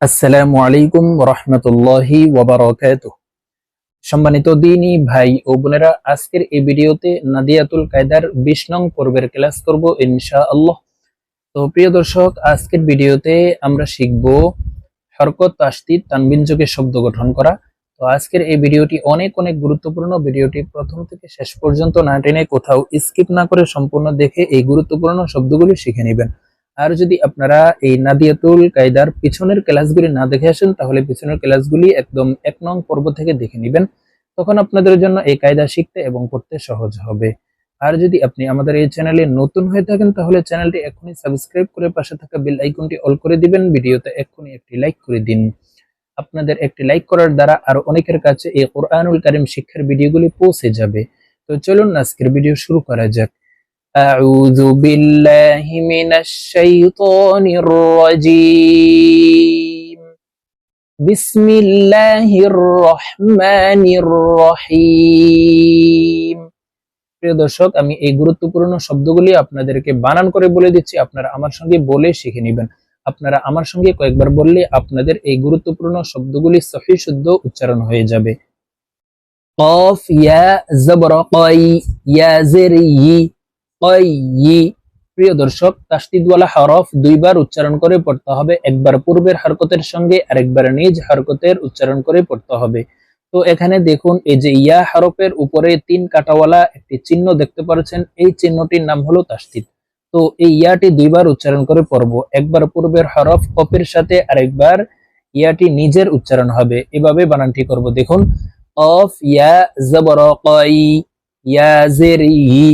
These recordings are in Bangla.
আসসালামু আলাইকুম রহমতুল্লাহি সম্মানিত দিনী ভাই ও বোনেরা, আজকের এই ভিডিওতে নাদিয়াতুল কায়দার বিশ নং পর্বের ক্লাস করব ইনশা আল্লাহ তো প্রিয় দর্শক, আজকের ভিডিওতে আমরা শিখব হরকত তাস্তিদ তানবিন যোগে শব্দ গঠন করা। তো আজকের এই ভিডিওটি অনেক অনেক গুরুত্বপূর্ণ। ভিডিওটি প্রথম থেকে শেষ পর্যন্ত না টেনে কোথাও স্কিপ না করে সম্পূর্ণ দেখে এই গুরুত্বপূর্ণ শব্দগুলি শিখে নেবেন। আর যদি আপনারা এই নাদিয়াতুল কায়দার পিছনের ক্লাসগুলি না দেখে আসেন, তাহলে পিছনের ক্লাসগুলি একদম এক নং পর্ব থেকে দেখে নেবেন। তখন আপনাদের জন্য এই কায়দা শিখতে এবং পড়তে সহজ হবে। আর যদি আপনি আমাদের এই চ্যানেলে নতুন হয়ে থাকেন, তাহলে চ্যানেলটি এখনই সাবস্ক্রাইব করে পাশে থাকা বেল আইকনটি অল করে দিবেন, ভিডিওতে এক্ষুনি একটি লাইক করে দিন। আপনাদের একটি লাইক করার দ্বারা আরও অনেকের কাছে এই কোরআনুল কারিম শিক্ষার ভিডিওগুলি পৌঁছে যাবে। তো চলুন আজকের ভিডিও শুরু করা যাক। أعوذ بالله من الشيطان الرجيم بسم الله الرحمن الرحيم প্রিয় দর্শক আমি এই গুরুত্বপূর্ণ শব্দগুলি আপনাদেরকে বানান করে বলে দিচ্ছি আপনারা আমার সঙ্গে বলে শিখে নেবেন আপনারা আমার সঙ্গে কয়েকবার বললে আপনাদের এই গুরুত্বপূর্ণ শব্দগুলি সহি শুদ্ধ উচ্চারণ হয়ে যাবে কফ ইয়া জবর কই ইয়া জের ই ই প্রিয় দর্শক তাস্তিদওয়ালা হরফ দুইবার উচ্চারণ করে পড়তে হবে। একবার পূর্বের হরকতের সঙ্গে আরেকবার নিজ হরকতের উচ্চারণ করে পড়তে হবে। তো এখানে দেখুন, এই যে ইয়া হরফের উপরে তিন কাটাওয়ালা একটি চিহ্ন দেখতে পাচ্ছেন এই চিহ্নটির নাম হলো তাস্তিদ তো এই ইয়াটি দুইবার উচ্চারণ করে পড়ব। একবার পূর্বের হরফ কপের সাথে আরেকবার ইয়াটি নিজের উচ্চারণ হবে। এভাবে বানানটি করব। দেখুন, অফ, ইয়া, জবর ইয়া, জের, ই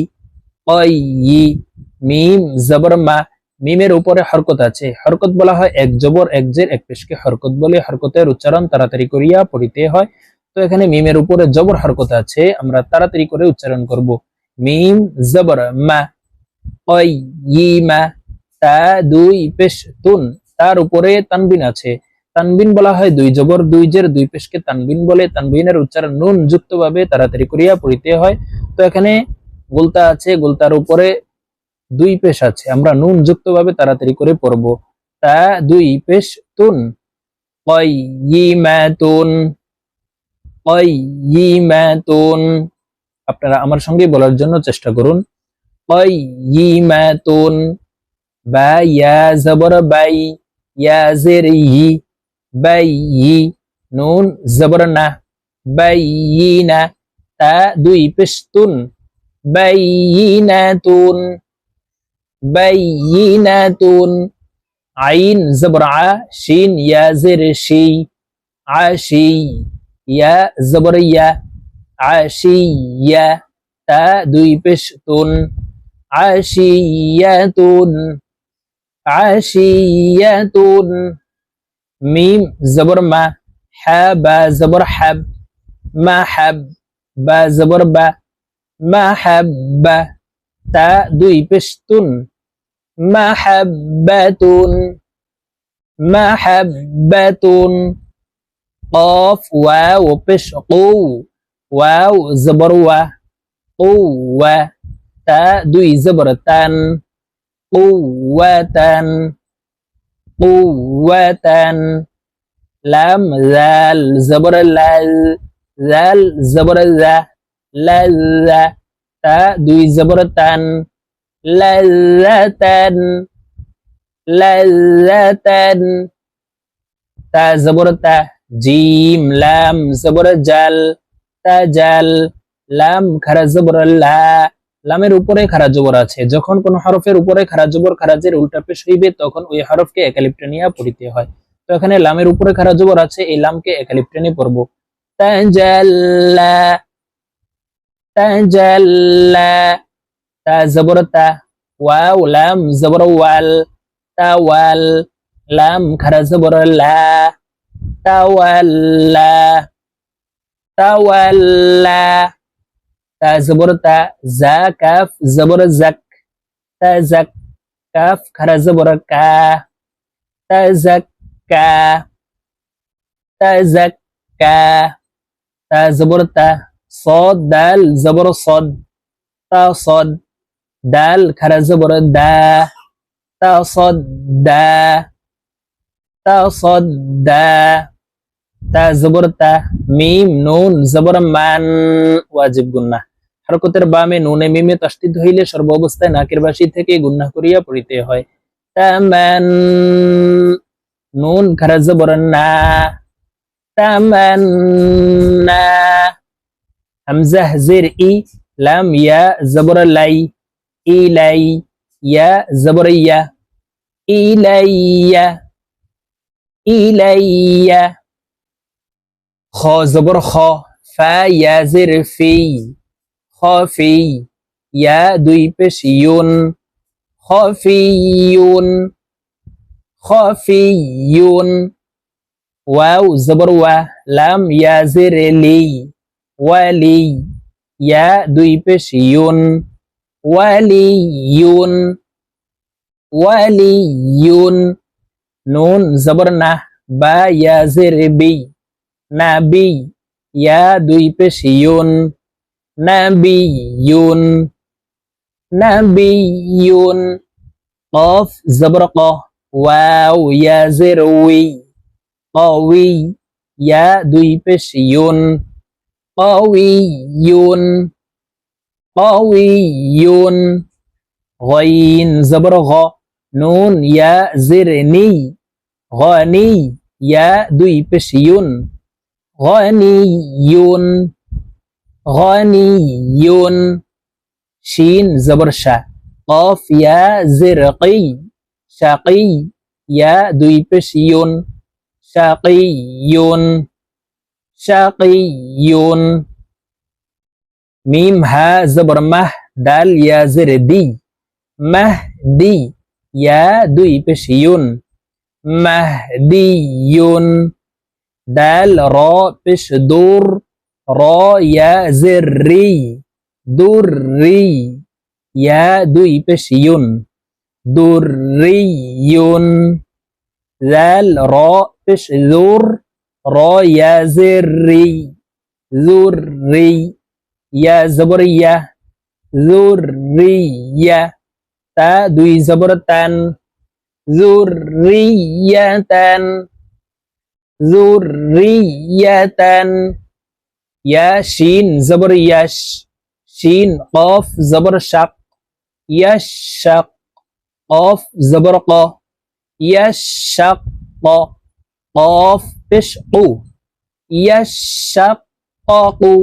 মিম, জবর, মা। মিমের উপরে হরকত আছে। হরকত বলা হয় এক জবর, এক জের, এক পেশকে। হরকত বলে হরকতের উচ্চারণ তাড়াতাড়ি করিয়া পড়িতে হয়। তো এখানে মিমের উপরে জবর হরকত আছে, আমরা তাড়াতাড়ি করে উচ্চারণ করব। মিম, জবর, মা। অই মা। তা, দুই, পেশ, তুন। তার উপরে তানবিন আছে। তানবিন বলা হয় দুই জবর, দুই জের, দুই পেশকে তানবিন বলে। তানবিনের উচ্চারণ নুন যুক্তভাবে তাড়াতাড়ি করিয়া পড়িতে হয়। তো এখানে গোলতা আছে, গোলতার উপরে দুই পেশ আছে। আমরা নুন যুক্ত ভাবে তাড়াতাড়ি করে পড়ব। তা দুই পেশ তুন। আপনারা আমার সঙ্গে বলার জন্য চেষ্টা করুন। বাই বাই ই। নুন জবর না বাইয়িনা তা দুই পেশ তুন। বাইনাতুন বাইনাতুন আইন জবর শিন ইয়া জের শি আশি ইয়া জবর ইয়া আশিয়া তা দুই পেশ তুন আশিয়াতুন আশিয়াতুন মিম জবর মা হা বা জবর হাব মা হাব বা জবর বা محبة تا دوي بستون محبة محبة قاف واو بش قو واو زبر و قوة. تا دوي زبر قوة قوة لام زال زبر لال. زال زبر ذا লাল্লা তা দুই জবর তান। লাল্লাতান লাল্লাতান। তা জবর তা, জিম, লাম, জবর জাল। তা জাল, লাম, খারা জবর লা। লামের উপরে খারা জবর আছে। যখন কোন হরফের উপরে খারা জবর, খারাজের উল্টা পেশ হইবে, তখন ওই হরফকে একালিপ্টানিয়া পড়িতে হয়। তো এখানে লামের উপরে খারা জবর আছে, এই লামকে একালিপ্টানি পড়ব। তাজাল্লা লাম জবর ওয়াল তাওয়াল লাম খারা জবর লা তাওয়াল্লা তাওয়াল্লা তা জবর তা জা কাফ জবর জাক তা জাক কাফ খারা জবর কা তা জাক কা তা জাক কা তা জবর তা صاد دال زبر صد تا صد دال خرا زبر دا تا صد دا তাসাদ্দা তা জবর তা মিম নুন জবর মান ওয়াজিব গুন্না হরকতের বামে নুনে মিমে তাসদিদ হইলে সর্ব অবস্থায় নাকের বাসি থেকে গুন্না করিয়া পড়িতে হয় তামান নুন খারা জবর না তামান্না হামজা জের ই লাম ইয়া জবর লাই ইলাই ইয়া জবর ইয়া ইলাইয়া ইলাইয়া খ জবর খ ফা ইয়া জের ফি খফি ইয়া দুই পেশ ইউন খফিয়ুন খফিয়ুন ওয়াও জবর ওয়া লাম ইয়া জের লি ওয়ালি ইয়া দুই পেশ ইউন ওয়ালিয়ুন ওয়ালিয়ুন নুন জবর না বা ইয়া জের বি নাবি ইয়া দুই পেশ ইউন নাবিয়ুন নাবিয়ুন قاف زبر ق واو يا زروي قوي يا দুই পেশ قوي قوي غين زبر غ نون يا زرني غني يا دوي بشيون غني غني شين زبر شا قاف يا زرقي شقي يا دوي بشيون شقي শাকিয়ুন মিম হা জবর মাহ ডাল ইয়া জের দি মাহ দি ইয়া দুই পেশ ইউন মাহ দি ইউন ডাল র পেশ দূর র ইয়া জের রি দূর রি ইয়া দুই পেশ ইউন ro ya zirri zurri ya zabariyah zurriya. Ta dui জবর tan zurriyatan zurriyatan. Ya shin জবর yash shin qaf shak shaq yashaq qaf জবর qa yashaq qaf পেশউ ইয়াশাক্কাকু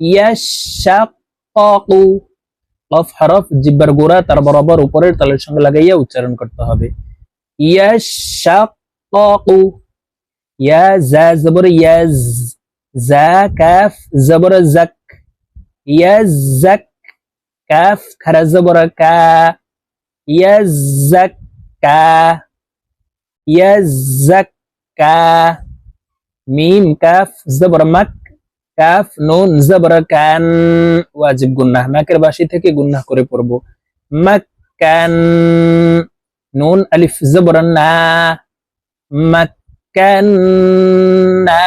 ইয়াশাক্কাকু কফ হরফ, জিব্বার গোড়া, তার বরাবর উপরের তালের সঙ্গে লাগাইয়া উচ্চারণ করতে হবে। ইয়াশাক্কাকু ইয়া জা জবর ইয়াজ, জা কাফ জবর জাক ইয়াজাক কাফ খারা জবর কা ইয়া জাক কা ইয়া জাক ইয়াজাক্কা মিম কাফ জবর মাক কাফ নুন জবর কান ওয়াজিব গুন্নাহ। নাকের বাসি থেকে গুন্নাহ করে পড়ব। মাক্কান নুন আলিফ জবর না মাক্কান না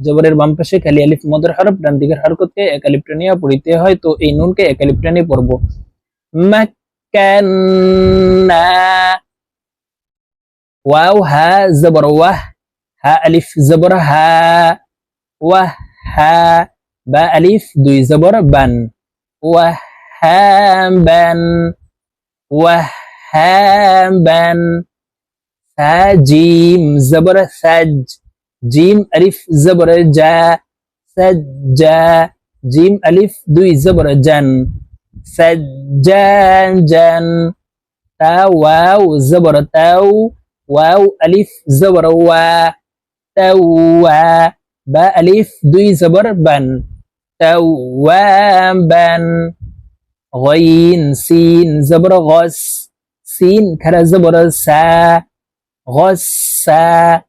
জবরের বাম পাশে খালি আলিফ মদর হরফ, ডান দিকের হরকতকে এক টানিয়া পড়িতে হয়, তো এই নুনকে এক আলিফ টানিয়ে পড়ব। মাক্কান না ওয়াও হা জবর ওয়াহ হা আলিফ জবর হা ওয়াহ হা বা আলিফ দুই জবর বান ওয়াহাবান ওয়াহাবান সা জিম জবর সাজ জিম আলিফ জবর জা সাজ্জা জিম আলিফ দুই জবর জান সাজ্জাজান তা ওয়াও জবর واو ألف زبر و توا با ألف دوي زبر بن. توابا غين سين زبر غس سين كرا زبر سا. غسا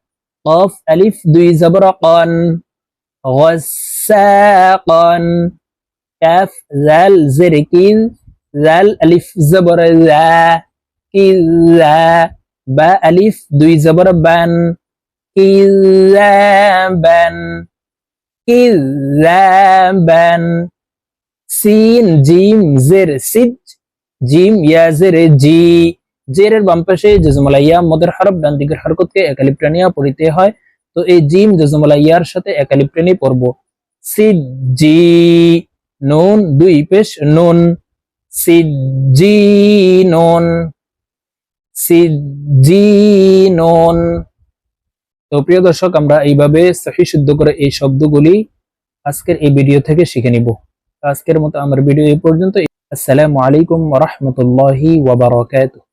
قاف ألف دوي زبر قان. غساقا كاف ذال زر كيذ. ذال ألف زبر ذا. كذا বা আলিফ, দুই জবর বান। কিজাবান কিজাবান। সিন, জিম, জের সিজ জিম, ইয়া, জের, জি। জেরের বাম পাশে জজমলাইয়া, মদের হরফ, ডান দিকের হরকতকে একালিপ্টানিয়া পড়িতে হয়। তো এই জিম, জজমলাইয়ার সাথে একালিপ্টানি পড়ব। সিদ, জি, নুন, দুই পেশ নুন। সিদ, জি, নুন। সিদ জি নুন তো প্রিয় দর্শক, আমরা এইভাবে সহি শুদ্ধ করে এই শব্দগুলি আজকের এই ভিডিও থেকে শিখে নিব। আজকের মতো আমার ভিডিও এই পর্যন্ত আসসালামু আলাইকুম রাহমাতুল্লাহি ওয়া বারাকাতুহু।